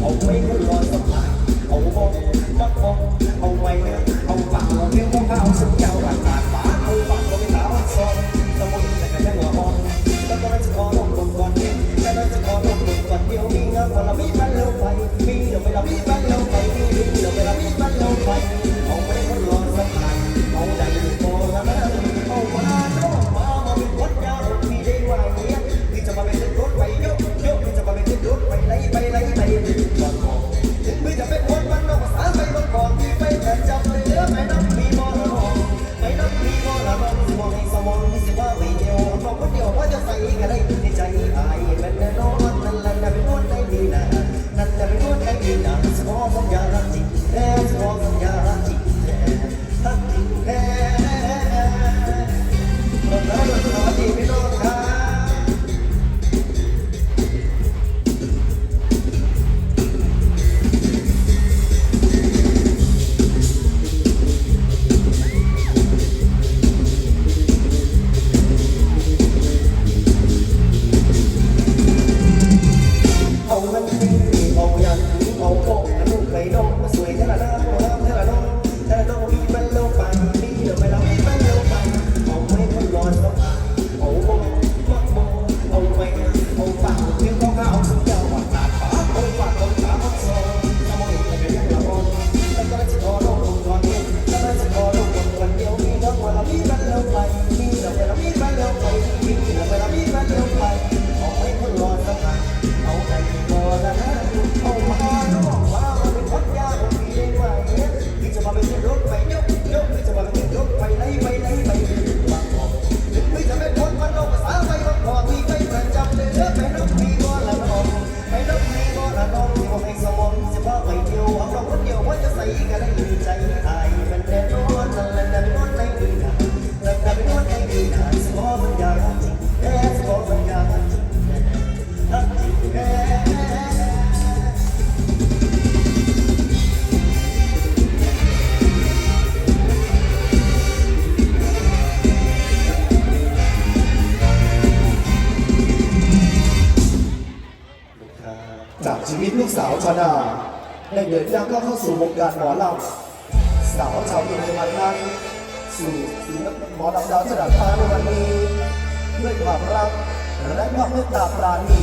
เอาไว้ก็รอสักพักเอาบอกจักบอกเอาไว้เอาปากเอาเรื่องของเขาสักยาวหลังปากปากเอาปากเอาไตาวันซ้ตะมุนแต่ก็ยังหัวมองแล้ก็จะขอลงบนก่อนเดียต่ไม่จะขอลงบนก่อนเดียวมีเงินพอละมีมันเร็วไปมีเดี๋ยวไปลมี จากชีวิตลูกสาวชนาได้เดินย่างเข้าเข้าสู่วงการหมอลำ สาวชาวอินในวันนั้นสู่ศิลปิหมอลำดาวจรัสฟ้าในวันนี้ด้วยความรักและความเมตตาปราณี